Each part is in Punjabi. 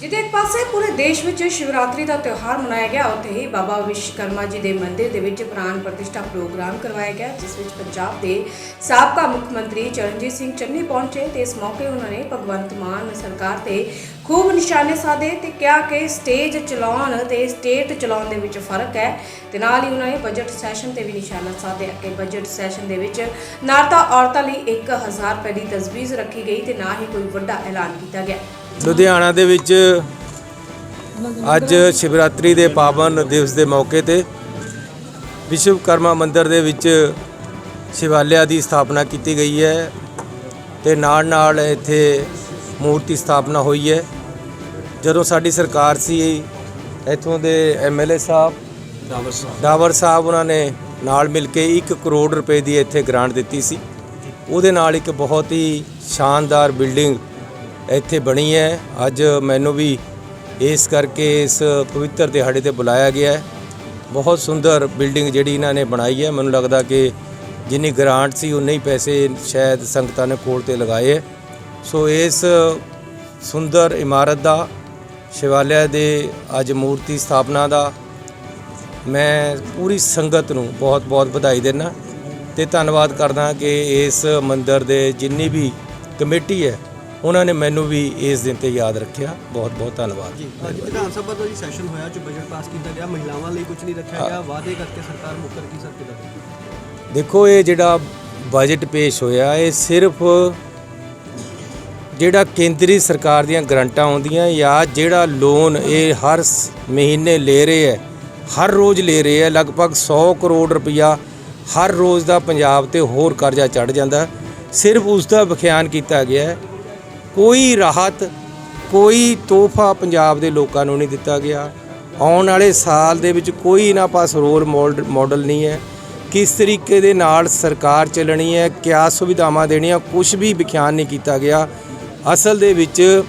ਜਿੱਥੇ ਇੱਕ ਪਾਸੇ ਪੂਰੇ ਦੇਸ਼ ਵਿੱਚ ਸ਼ਿਵਰਾਤਰੀ ਦਾ ਤਿਉਹਾਰ ਮਨਾਇਆ ਗਿਆ, ਉੱਥੇ ਹੀ ਬਾਬਾ ਵਿਸ਼ਵਕਰਮਾ ਜੀ ਦੇ ਮੰਦਿਰ ਦੇ ਵਿੱਚ ਪ੍ਰਾਨ ਪ੍ਰਤਿਸ਼ਠਾ ਪ੍ਰੋਗਰਾਮ ਕਰਵਾਇਆ ਗਿਆ, ਜਿਸ ਵਿੱਚ ਪੰਜਾਬ ਦੇ ਸਾਬਕਾ ਮੁੱਖ ਮੰਤਰੀ ਚਰਨਜੀਤ ਸਿੰਘ ਚੰਨੀ ਪਹੁੰਚੇ ਤੇ ਇਸ ਮੌਕੇ ਉਹਨਾਂ ਨੇ ਭਗਵੰਤ ਮਾਨ ਸਰਕਾਰ ਤੇ ਖੂਬ ਨਿਸ਼ਾਨੇ ਸਾਧੇ ਤੇ ਕਿਹਾ ਕਿ ਸਟੇਜ ਚਲਾਉਣ ਤੇ ਸਟੇਟ ਚਲਾਉਣ ਦੇ ਵਿੱਚ ਫ਼ਰਕ ਹੈ ਤੇ ਨਾਲ ਹੀ ਉਹਨਾਂ ਨੇ ਬਜਟ ਸੈਸ਼ਨ ਤੇ ਵੀ ਨਿਸ਼ਾਨਾ ਸਾਧਿਆ ਕਿ ਬਜਟ ਸੈਸ਼ਨ ਦੇ ਵਿੱਚ ਨਾ ਔਰਤਾਂ ਲਈ 1000 ਰੁਪਏ ਦੀ ਤਜਵੀਜ਼ ਰੱਖੀ ਗਈ ਤੇ ਨਾ ਹੀ ਕੋਈ ਵੱਡਾ ਐਲਾਨ ਕੀਤਾ ਗਿਆ। ਲੁਧਿਆਣਾ ਦੇ ਵਿੱਚ ਅੱਜ ਸ਼ਿਵਰਾਤਰੀ ਦੇ ਪਾਵਨ ਦਿਵਸ ਦੇ ਮੌਕੇ ਤੇ ਵਿਸ਼ਵਕਰਮਾ ਮੰਦਿਰ ਦੇ ਵਿੱਚ ਸ਼ਿਵਾਲਿਆ ਦੀ ਸਥਾਪਨਾ ਕੀਤੀ ਗਈ ਹੈ ਤੇ ਨਾਲ ਨਾਲ ਇੱਥੇ ਮੂਰਤੀ ਸਥਾਪਨਾ ਹੋਈ ਹੈ। ਜਦੋਂ ਸਾਡੀ ਸਰਕਾਰ ਸੀ ਇੱਥੋਂ ਦੇ ਐਮਐਲਏ ਸਾਹਿਬ ਡਾਵਰ ਸਾਹਿਬ। ਡਾਵਰ ਸਾਹਿਬ ਉਹਨਾਂ ਨੇ ਨਾਲ ਮਿਲ ਕੇ 1 ਕਰੋੜ ਰੁਪਏ ਦੀ ਇੱਥੇ ਗ੍ਰਾਂਟ ਦਿੱਤੀ ਸੀ। ਉਹਦੇ ਨਾਲ ਇੱਕ ਬਹੁਤ ਹੀ ਸ਼ਾਨਦਾਰ ਬਿਲਡਿੰਗ ਇੱਥੇ ਬਣੀ ਹੈ। ਅੱਜ ਮੈਨੂੰ ਵੀ ਇਸ ਕਰਕੇ ਇਸ ਪਵਿੱਤਰ ਦਿਹਾੜੇ ਤੇ ਬੁਲਾਇਆ ਗਿਆ ਹੈ। ਬਹੁਤ ਸੁੰਦਰ ਬਿਲਡਿੰਗ ਜਿਹੜੀ ਇਹਨਾਂ ਨੇ ਬਣਾਈ ਹੈ। ਮੈਨੂੰ ਲੱਗਦਾ ਕਿ ਜਿੰਨੀ ਗ੍ਰਾਂਟ ਸੀ, ਉਨੇ ਹੀ ਪੈਸੇ ਸ਼ਾਇਦ ਸੰਗਤਾਂ ਨੇ ਕੋਲ ਤੇ ਲਗਾਏ ਸੋ ਇਸ ਸੁੰਦਰ ਇਮਾਰਤ ਦਾ, ਸ਼ਿਵਾਲਿਆ ਦੇ ਅੱਜ ਮੂਰਤੀ ਸਥਾਪਨਾ ਦਾ ਮੈਂ ਪੂਰੀ ਸੰਗਤ ਨੂੰ ਬਹੁਤ-ਬਹੁਤ ਵਧਾਈ ਦਿੰਦਾ। ਤੇ ਧੰਨਵਾਦ ਕਰਦਾ ਕਿ ਇਸ ਮੰਦਿਰ ਦੇ ਜਿੰਨੀ ਵੀ ਕਮੇਟੀ ਹੈ ਉਹਨਾਂ ਨੇ ਮੈਨੂੰ ਵੀ ਇਸ ਦਿਨ ਤੇ ਯਾਦ ਰੱਖਿਆ। ਬਹੁਤ-ਬਹੁਤ ਧੰਨਵਾਦ। ਅੱਜ ਵਿਧਾਨ ਸਭਾ ਦਾ ਜੀ ਸੈਸ਼ਨ ਹੋਇਆ ਜੋ ਬਜਟ ਪਾਸ ਕੀਤਾ ਗਿਆ ਮਹਿਲਾਵਾਂ ਲਈ ਕੁਝ ਨਹੀਂ ਰੱਖਿਆ ਗਿਆ ਵਾਅਦੇ ਕਰਕੇ ਸਰਕਾਰ ਮੁੱਕਰ ਕੀ ਸਕਦੀ ਹੈ ਦੇਖੋ ਇਹ ਜਿਹੜਾ ਬਜਟ ਪੇਸ਼ ਹੋਇਆ ਇਹ ਸਿਰਫ ਜਿਹੜਾ ਕੇਂਦਰੀ ਸਰਕਾਰ ਦੀਆਂ ਗਰੰਟਾਂ ਆਉਂਦੀਆਂ ਜਾਂ ਜਿਹੜਾ ਲੋਨ ਇਹ ਹਰ ਮਹੀਨੇ ਲੈ ਰਹੇ ਹੈ ਹਰ ਰੋਜ਼ ਲੈ ਰਹੇ ਹੈ ਲਗਭਗ 100 ਕਰੋੜ ਰੁਪਇਆ ਹਰ ਰੋਜ਼ ਦਾ ਪੰਜਾਬ ਤੇ ਹੋਰ ਕਰਜ਼ਾ ਚੜ ਜਾਂਦਾ। ਸਿਰਫ ਉਸ ਦਾ ਵਿਖਿਆਨ ਕੀਤਾ ਗਿਆ ਹੈ ਕੋਈ ਰਾਹਤ, ਕੋਈ ਤੋਹਫਾ ਪੰਜਾਬ ਦੇ ਲੋਕਾਂ ਨੂੰ ਨਹੀਂ ਦਿੱਤਾ ਗਿਆ। ਆਉਣ ਵਾਲੇ ਸਾਲ ਦੇ ਵਿੱਚ ਕੋਈ ਇਹਨਾਂ ਪਾਸ ਰੋਲ ਮਾਡਲ ਮਾਡਲ ਨਹੀਂ ਹੈ। ਕਿਸ ਤਰੀਕੇ ਦੇ ਨਾਲ ਸਰਕਾਰ ਚੱਲਣੀ ਹੈ, ਕਿਆ ਸੁਵਿਧਾਵਾਂ ਦੇਣੀਆਂ ਕੁਝ ਵੀ ਵਿਖਿਆਨ ਨਹੀਂ ਕੀਤਾ ਗਿਆ। ਅਸਲ ਦੇ ਵਿੱਚ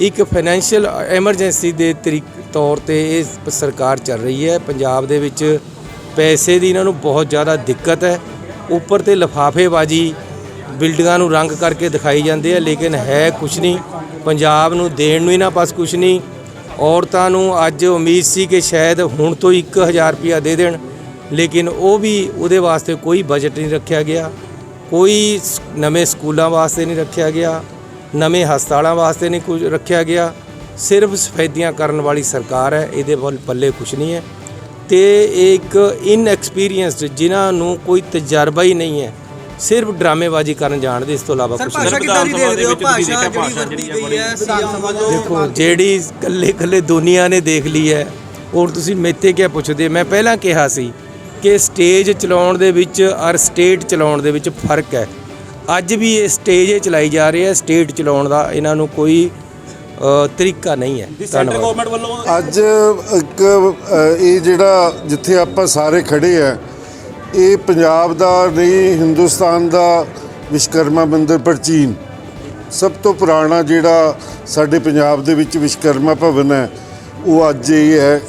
ਇੱਕ ਫਾਈਨੈਂਸ਼ੀਅਲ ਐਮਰਜੈਂਸੀ ਦੇ ਤਰੀਕ, ਤੌਰ ਤੇ ਇਹ ਸਰਕਾਰ ਚੱਲ ਰਹੀ ਹੈ। ਪੰਜਾਬ ਦੇ ਵਿੱਚ ਪੈਸੇ ਦੀ ਇਹਨਾਂ ਨੂੰ ਬਹੁਤ ਜ਼ਿਆਦਾ ਦਿੱਕਤ ਹੈ। ਉੱਪਰ ਤੇ ਲਫਾਫੇਬਾਜੀ ਬਿਲਡਿੰਗਾਂ ਨੂੰ ਰੰਗ ਕਰਕੇ ਦਿਖਾਈ ਜਾਂਦੇ ਆ, ਲੇਕਿਨ ਹੈ ਕੁਛ ਨਹੀਂ। ਪੰਜਾਬ ਨੂੰ ਦੇਣ ਨੂੰ ਇਹਨਾਂ ਪਾਸ ਕੁਛ ਨਹੀਂ। ਔਰਤਾਂ ਨੂੰ ਅੱਜ ਉਮੀਦ ਸੀ ਕਿ ਸ਼ਾਇਦ ਹੁਣ ਤੋਂ 1000 ਰੁਪਇਆ ਦੇ ਦੇਣ, ਲੇਕਿਨ ਉਹ ਵੀ ਉਹਦੇ ਵਾਸਤੇ ਕੋਈ ਬਜਟ ਨਹੀਂ ਰੱਖਿਆ ਗਿਆ। ਕੋਈ ਨਵੇਂ ਸਕੂਲਾਂ ਵਾਸਤੇ ਨਹੀਂ ਰੱਖਿਆ ਗਿਆ। ਨਵੇਂ ਹਸਪਤਾਲਾਂ ਵਾਸਤੇ ਨਹੀਂ ਕੁਝ ਰੱਖਿਆ ਗਿਆ। ਸਿਰਫ ਸਫੈਦੀਆਂ ਕਰਨ ਵਾਲੀ ਸਰਕਾਰ ਹੈ, ਇਹਦੇ ਵੱਲ ਪੱਲੇ ਕੁਛ ਨਹੀਂ ਹੈ। ਤੇ ਇਹ ਇੱਕ ਇਨਐਕਸਪੀਰੀਅੰਸਡ ਜਿਨ੍ਹਾਂ ਨੂੰ ਕੋਈ ਤਜਰਬਾ ਹੀ ਨਹੀਂ ਹੈ। ਸਿਰਫ ਡਰਾਮੇਬਾਜ਼ੀ ਕਰਨ ਜਾਣਦੇ ਇਸ ਤੋਂ ਇਲਾਵਾ ਕੁਝ ਨਹੀਂ ਭਾਸ਼ਾ ਕਿੱਦਾਂ ਦੀ ਦੇਖਦੇ ਹੋ? ਭਾਸ਼ਾ ਜਿਹੜੀ ਵਰਤੀ ਗਈ ਹੈ ਸੀਐਮ ਵੱਲੋਂ ਦੇਖੋ ਜਿਹੜੀ ਕੱਲੇ ਕੱਲੇ ਦੁਨੀਆ ਨੇ ਦੇਖ ਲਈ ਹੈ ਔਰ ਤੁਸੀਂ ਮੇਤੇ ਕਿਆ ਪੁੱਛਦੇ? ਮੈਂ ਪਹਿਲਾਂ ਕਿਹਾ ਸੀ ਕਿ ਸਟੇਜ ਚਲਾਉਣ ਦੇ ਵਿੱਚ ਔਰ ਸਟੇਟ ਚਲਾਉਣ ਦੇ ਵਿੱਚ ਫ਼ਰਕ ਹੈ। ਅੱਜ ਵੀ ਇਹ ਸਟੇਜ ਹੀ ਚਲਾਈ ਜਾ ਰਹੀ ਹੈ ਸਟੇਟ ਚਲਾਉਣ ਦਾ ਇਹਨਾਂ ਨੂੰ ਕੋਈ ਤਰੀਕਾ ਨਹੀਂ ਹੈ। ਧੰਨਵਾਦ। ਅੱਜ ਇੱਕ ਇਹ ਜਿਹੜਾ ਜਿੱਥੇ ਆਪਾਂ ਸਾਰੇ ਖੜੇ ਆ ਇਹ ਪੰਜਾਬ ਦਾ ਨਹੀਂ, ਹਿੰਦੁਸਤਾਨ ਦਾ ਵਿਸ਼ਕਰਮਾ ਮੰਦਿਰ ਪ੍ਰਾਚੀਨ। ਸਭ ਤੋਂ ਪੁਰਾਣਾ ਜਿਹੜਾ ਸਾਡੇ ਪੰਜਾਬ ਦੇ ਵਿੱਚ ਵਿਸ਼ਕਰਮਾ ਭਵਨ ਹੈ, ਉਹ ਅੱਜ ਇਹ ਹੈ।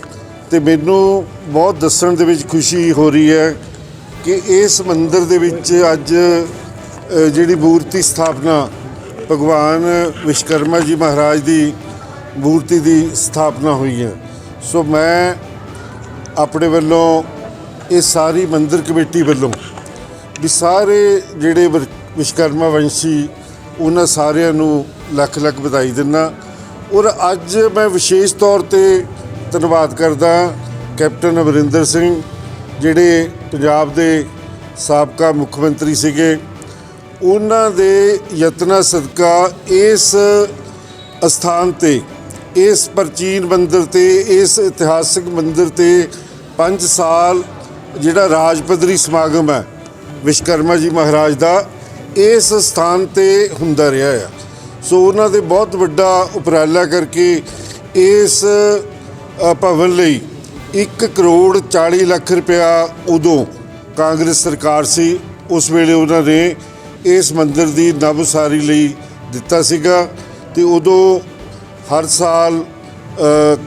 ਤੇ ਮੈਨੂੰ ਬਹੁਤ ਦੱਸਣ ਦੇ ਵਿੱਚ ਖੁਸ਼ੀ ਹੋ ਰਹੀ ਹੈ ਕਿ ਇਸ ਮੰਦਿਰ ਦੇ ਵਿੱਚ ਅੱਜ ਜਿਹੜੀ ਮੂਰਤੀ ਸਥਾਪਨਾ ਭਗਵਾਨ ਵਿਸ਼ਕਰਮਾ ਜੀ ਮਹਾਰਾਜ ਦੀ ਮੂਰਤੀ ਦੀ ਸਥਾਪਨਾ ਹੋਈ ਹੈ। ਸੋ ਮੈਂ ਆਪਣੇ ਵੱਲੋਂ ਇਹ ਸਾਰੀ ਮੰਦਿਰ ਕਮੇਟੀ ਵੱਲੋਂ ਵੀ ਸਾਰੇ ਜਿਹੜੇ ਵਰ- ਵਿਸ਼ਕਰਮਾ ਵੰਸ਼ੀ, ਉਹਨਾਂ ਸਾਰਿਆਂ ਨੂੰ ਲੱਖ ਲੱਖ ਵਧਾਈ ਦਿੰਦਾ। ਔਰ ਅੱਜ ਮੈਂ ਵਿਸ਼ੇਸ਼ ਤੌਰ ਤੇ ਧੰਨਵਾਦ ਕਰਦਾ ਕੈਪਟਨ ਅਮਰਿੰਦਰ ਸਿੰਘ, ਜਿਹੜੇ ਪੰਜਾਬ ਦੇ ਸਾਬਕਾ ਮੁੱਖ ਮੰਤਰੀ ਸੀਗੇ। ਉਹਨਾਂ ਦੇ ਯਤਨਾਂ ਸਦਕਾ ਇਸ ਅਸਥਾਨ ਤੇ, ਇਸ ਪ੍ਰਾਚੀਨ ਮੰਦਿਰ ਤੇ, ਇਸ ਇਤਿਹਾਸਕ ਮੰਦਿਰ ਤੇ 5 ਸਾਲ ਜਿਹੜਾ ਰਾਜ ਪੱਧਰੀ ਸਮਾਗਮ ਹੈ ਵਿਸ਼ਕਰਮਾ ਜੀ ਮਹਾਰਾਜ ਦਾ, ਇਸ ਸਥਾਨ ਤੇ ਹੁੰਦਾ ਰਿਹਾ ਆ। ਸੋ ਉਹਨਾਂ ਦੇ ਬਹੁਤ ਵੱਡਾ ਉਪਰਾਲਾ ਕਰਕੇ ਇਸ ਭਵਨ ਲਈ 1 ਕਰੋੜ 40 ਲੱਖ ਰੁਪਇਆ ਉਦੋਂ ਕਾਂਗਰਸ ਸਰਕਾਰ ਸੀ, ਉਸ ਵੇਲੇ ਉਹਨਾਂ ਨੇ ਇਸ ਮੰਦਿਰ ਦੀ ਨਵ ਉਸਾਰੀ ਲਈ ਦਿੱਤਾ ਸੀਗਾ ਤੇ ਉਦੋਂ ਹਰ ਸਾਲ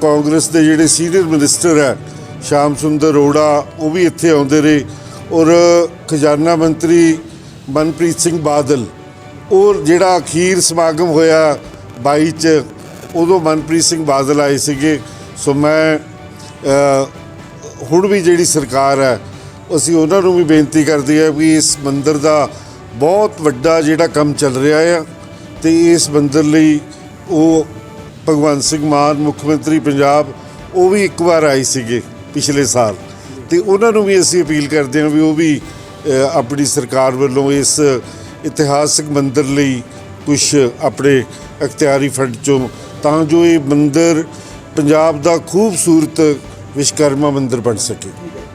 ਕਾਂਗਰਸ ਦੇ ਜਿਹੜੇ ਸੀਨੀਅਰ ਮਿਨਿਸਟਰ ਹੈ ਸ਼ਾਮ ਸੁੰਦਰ ਅਰੋੜਾ ਉਹ ਵੀ ਇੱਥੇ ਆਉਂਦੇ ਰਹੇ। ਔਰ ਖਜ਼ਾਨਾ ਮੰਤਰੀ ਮਨਪ੍ਰੀਤ ਸਿੰਘ ਬਾਦਲ, ਔਰ ਜਿਹੜਾ ਅਖੀਰ ਸਮਾਗਮ ਹੋਇਆ 22 ਚ, ਉਦੋਂ ਮਨਪ੍ਰੀਤ ਸਿੰਘ ਬਾਦਲ ਆਏ ਸੀਗੇ। ਸੋ ਮੈਂ ਹੁਣ ਵੀ ਜਿਹੜੀ ਸਰਕਾਰ ਹੈ, ਅਸੀਂ ਉਹਨਾਂ ਨੂੰ ਵੀ ਬੇਨਤੀ ਕਰਦੇ ਆ ਵੀ ਇਸ ਮੰਦਿਰ ਦਾ ਬਹੁਤ ਵੱਡਾ ਜਿਹੜਾ ਕੰਮ ਚੱਲ ਰਿਹਾ ਆ, ਤੇ ਇਸ ਮੰਦਿਰ ਲਈ ਉਹ ਭਗਵੰਤ ਸਿੰਘ ਮਾਨ, ਮੁੱਖ ਮੰਤਰੀ ਪੰਜਾਬ, ਉਹ ਵੀ ਇੱਕ ਵਾਰ ਆਏ ਸੀਗੇ। ਪਿਛਲੇ ਸਾਲ। ਤੇ ਉਹਨਾਂ ਨੂੰ ਵੀ ਅਸੀਂ ਅਪੀਲ ਕਰਦੇ ਹਾਂ ਵੀ ਉਹ ਵੀ ਆਪਣੀ ਸਰਕਾਰ ਵੱਲੋਂ ਇਸ ਇਤਿਹਾਸਕ ਮੰਦਰ ਲਈ ਕੁਝ ਆਪਣੇ ਅਖਤਿਆਰੀ ਫੰਡ ਚੋਂ, ਤਾਂ ਜੋ ਇਹ ਮੰਦਰ ਪੰਜਾਬ ਦਾ ਖੂਬਸੂਰਤ ਵਿਸ਼ਕਰਮਾ ਮੰਦਰ ਬਣ ਸਕੇ।